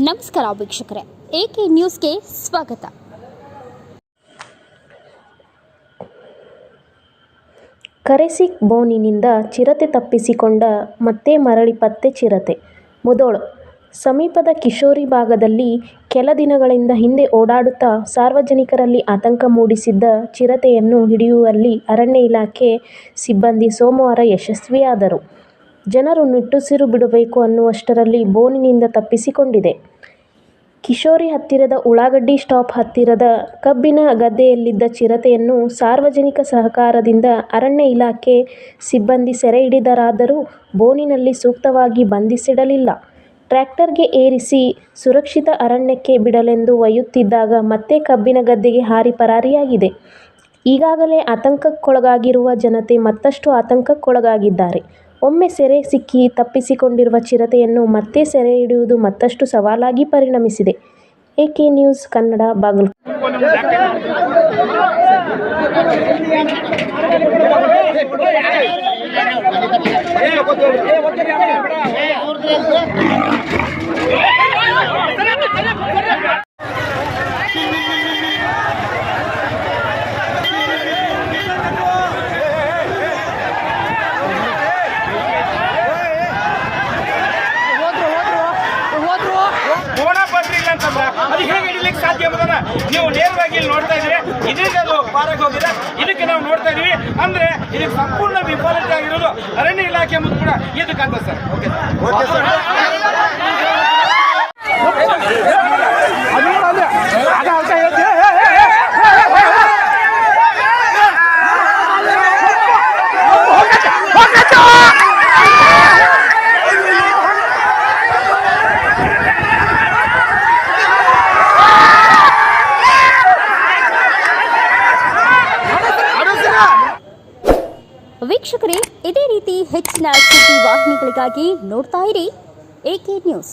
ನಮಸ್ಕಾರ ವೀಕ್ಷಕರೇ. ಎಕೆ ನ್ಯೂಸ್ಗೆ ಸ್ವಾಗತ. ಕರೆಸಿಕ್ ಬೋನಿನಿಂದ ಚಿರತೆ ತಪ್ಪಿಸಿಕೊಂಡ ಮತ್ತೆ ಮರಳಿ ಪತ್ತೆ ಚಿರತೆ. ಮೊದೋಳು. ಸಮೀಪದ ಕಿಶೋರಿ ಭಾಗದಲ್ಲಿ ಕೆಲ ದಿನಗಳಿಂದ ಹಿಂದೆ ಓಡಾಡುತ್ತಾ ಸಾರ್ವಜನಿಕರಲ್ಲಿ ಆತಂಕ ಮೂಡಿಸಿದ್ದ ಚಿರತೆಯನ್ನು ಹಿಡಿಯುವಲ್ಲಿ ಅರಣ್ಯ ಇಲಾಖೆ ಸಿಬ್ಬಂದಿ ಸೋಮವಾರ ಯಶಸ್ವಿಯಾದರು. ಜನರು ನಿಟ್ಟುಸಿರು ಬಿಡಬೇಕು ಅನ್ನುವಷ್ಟರಲ್ಲಿ ಬೋನಿನಿಂದ ತಪ್ಪಿಸಿಕೊಂಡಿದೆ. ಕಿಶೋರಿ ಹತ್ತಿರದ ಉಳ್ಳಾಗಡ್ಡಿ ಸ್ಟಾಪ್ ಹತ್ತಿರದ ಕಬ್ಬಿನ ಗದ್ದೆಯಲ್ಲಿದ್ದ ಚಿರತೆಯನ್ನು ಸಾರ್ವಜನಿಕ ಸಹಕಾರದಿಂದ ಅರಣ್ಯ ಇಲಾಖೆ ಸಿಬ್ಬಂದಿ ಸೆರೆ ಹಿಡಿದರಾದರೂ ಬೋನಿನಲ್ಲಿ ಸೂಕ್ತವಾಗಿ ಬಂಧಿಸಿಡಲಿಲ್ಲ. ಟ್ರ್ಯಾಕ್ಟರ್ಗೆ ಏರಿಸಿ ಸುರಕ್ಷಿತ ಅರಣ್ಯಕ್ಕೆ ಬಿಡಲೆಂದು ಒಯ್ಯುತ್ತಿದ್ದಾಗ ಮತ್ತೆ ಕಬ್ಬಿನ ಗದ್ದೆಗೆ ಹಾರಿ ಪರಾರಿಯಾಗಿದೆ. ಈಗಾಗಲೇ ಆತಂಕಕ್ಕೊಳಗಾಗಿರುವ ಜನತೆ ಮತ್ತಷ್ಟು ಆತಂಕಕ್ಕೊಳಗಾಗಿದ್ದಾರೆ. ಒಮ್ಮೆ ಸೆರೆ ಸಿಕ್ಕಿ ತಪ್ಪಿಸಿಕೊಂಡಿರುವ ಚಿರತೆಯನ್ನು ಮತ್ತೆ ಸೆರೆ ಹಿಡಿಯುವುದು ಮತ್ತಷ್ಟು ಸವಾಲಾಗಿ ಪರಿಣಮಿಸಿದೆ ಎಕೆ ನ್ಯೂಸ್ ಕನ್ನಡ ಬೋಣ ಪತ್ರಿ ಇಲ್ಲ ಅಂತಂದ್ರ ಅದಕ್ಕೆ ಹೇಗೆ ಹಿಡಿಲಿಕ್ಕೆ ಸಾಧ್ಯ ಎಂಬುದನ್ನ ನೀವು ನೇರವಾಗಿ ಇಲ್ಲಿ ನೋಡ್ತಾ ಇದ್ರೆ ಇದರಿಂದ ಅದು ಪಾರಕ್ಕೆ ಹೋಗಿದೆ. ಇದಕ್ಕೆ ನಾವು ನೋಡ್ತಾ ಇದೀವಿ ಅಂದ್ರೆ ಇದಕ್ಕೆ ಸಂಪೂರ್ಣ ವಿಫಲತೆ ಆಗಿರೋದು ಅರಣ್ಯ ಇಲಾಖೆ ಮುಂದೆ ಕೂಡ ಇದಕ್ಕಂತ ಸರ್. ಓಕೆ ವೀಕ್ಷಕರೇ ಇದೇ ರೀತಿ ಹೆಚ್ಚಿನ ಸುದ್ದಿ ವಾಹಿನಿಗಳಿಗಾಗಿ ನೋಡ್ತಾ ಇರಿ. AK news?